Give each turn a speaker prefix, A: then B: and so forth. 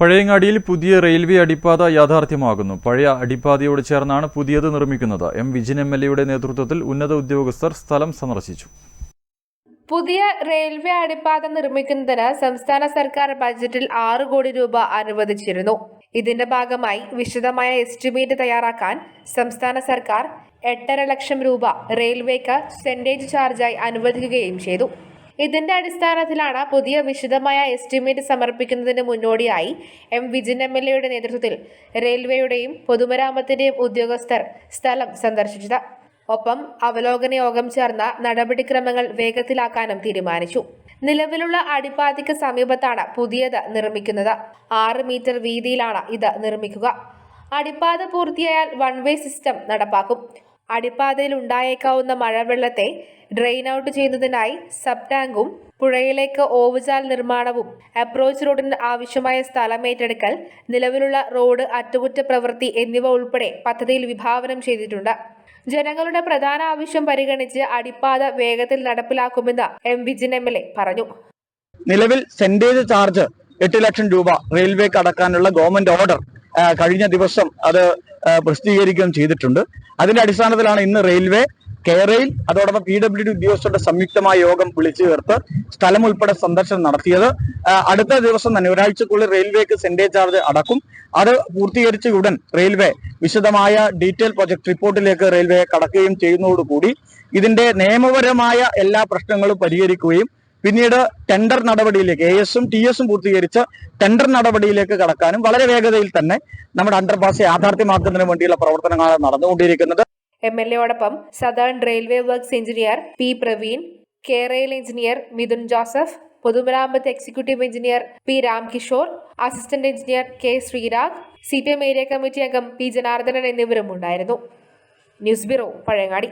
A: പഴയങ്ങാടിയിൽ പുതിയ റെയിൽവേ അടിപ്പാത യാഥാർത്ഥ്യമാകുന്നു. പഴയ അടിപ്പാതയോട് ചേർന്നാണ് പുതിയത് നിർമ്മിക്കുന്നത്. എം വിജിൻ എം എൽ എയുടെ നേതൃത്വത്തിൽ ഉന്നത ഉദ്യോഗസ്ഥർ സ്ഥലം സന്ദർശിച്ചു.
B: പുതിയ റെയിൽവേ അടിപ്പാത നിർമ്മിക്കുന്നതിന് സംസ്ഥാന സർക്കാർ ബജറ്റിൽ ആറ് കോടി രൂപ അനുവദിച്ചിരുന്നു. ഇതിന്റെ ഭാഗമായി വിശദമായ എസ്റ്റിമേറ്റ് തയ്യാറാക്കാൻ സംസ്ഥാന സർക്കാർ എട്ടര ലക്ഷം രൂപ റെയിൽവേക്ക് സെന്റേജ് ചാർജായി അനുവദിക്കുകയും ചെയ്തു. ഇതിന്റെ അടിസ്ഥാനത്തിലാണ് പുതിയ വിശദമായ എസ്റ്റിമേറ്റ് സമർപ്പിക്കുന്നതിന് മുന്നോടിയായി എം വിജിൻ എം എൽ എയുടെ നേതൃത്വത്തിൽ റെയിൽവേയുടെയും പൊതുമരാമത്തിന്റെയും ഉദ്യോഗസ്ഥർ സ്ഥലം സന്ദർശിച്ചത്. ഒപ്പം അവലോകന യോഗം ചേർന്ന നടപടിക്രമങ്ങൾ വേഗത്തിലാക്കാനും തീരുമാനിച്ചു. നിലവിലുള്ള അടിപ്പാതയ്ക്ക് സമീപത്താണ് പുതിയത് നിർമ്മിക്കുന്നത്. ആറ് മീറ്റർ വീതിയിലാണ് ഇത് നിർമ്മിക്കുക. അടിപ്പാത പൂർത്തിയായാൽ വൺ വേ സിസ്റ്റം നടപ്പാക്കും. അടിപ്പാതയിൽ ഉണ്ടായേക്കാവുന്ന മഴവെള്ളത്തെ ഡ്രെയിൻ ഔട്ട് ചെയ്യുന്നതിനായി സബ് ടാങ്കും പുഴയിലേക്ക് ഓവുചാൽ നിർമ്മാണവും അപ്രോച്ച് റോഡിന് ആവശ്യമായ സ്ഥലം ഏറ്റെടുക്കൽ നിലവിലുള്ള റോഡ് അറ്റകുറ്റപ്രവൃത്തി എന്നിവ ഉൾപ്പെടെ പദ്ധതിയിൽ വിഭാവനം ചെയ്തിട്ടുണ്ട്. ജനങ്ങളുടെ പ്രധാന ആവശ്യം പരിഗണിച്ച് അടിപ്പാത വേഗത്തിൽ നടപ്പിലാക്കുമെന്ന് M Vijin M L A പറഞ്ഞു.
C: നിലവിൽ സെന്റേജ് ചാർജ് എട്ട് ലക്ഷം രൂപ റെയിൽവേക്ക് അടക്കാനുള്ള ഗവൺമെന്റ് ഓർഡർ കഴിഞ്ഞ ദിവസം അത് പ്രസിദ്ധീകരിക്കുകയും ചെയ്തിട്ടുണ്ട്. അതിന്റെ അടിസ്ഥാനത്തിലാണ് ഇന്ന് റെയിൽവേ കേരയിൽ അതോടൊപ്പം പി ഡബ്ല്യു ഡി ഉദ്യോഗസ്ഥരുടെ സംയുക്തമായ യോഗം വിളിച്ചു ചേർത്ത് സ്ഥലം ഉൾപ്പെടെ സന്ദർശനം നടത്തിയത്. അടുത്ത ദിവസം തന്നെ ഒരാഴ്ചക്കുള്ളിൽ റെയിൽവേക്ക് സെൻഡേ ചാർജ് അടക്കും. അത് പൂർത്തീകരിച്ച ഉടൻ റെയിൽവേ വിശദമായ ഡീറ്റെയിൽ പ്രൊജക്ട് റിപ്പോർട്ടിലേക്ക് റെയിൽവേ കടക്കുകയും ചെയ്യുന്നതോടുകൂടി ഇതിന്റെ നിയമപരമായ എല്ലാ പ്രശ്നങ്ങളും പരിഹരിക്കുകയും പിന്നീട് ടെൻഡർ നടപടിയിലേക്ക് എ എസും ടി എസും പൂർത്തീകരിച്ച് ടെൻഡർ നടപടിയിലേക്ക് കടക്കാനും വളരെ വേഗതയിൽ തന്നെ നമ്മുടെ അണ്ടർപാസ് യാഥാർത്ഥ്യമാക്കുന്നതിന് വേണ്ടിയുള്ള പ്രവർത്തനങ്ങളാണ് നടന്നുകൊണ്ടിരിക്കുന്നത്.
B: M L എയോടൊപ്പം southern railway works engineer P Praveen K rail engineer Mithun Joseph പൊതുമരാമത്ത് executive engineer P Ramkishore assistant engineer K Sreerag C P M area committee അംഗം പി ജനാർദ്ദനൻ എന്നിവരും ഉണ്ടായിരുന്നു. News bureau Pazhayangadi.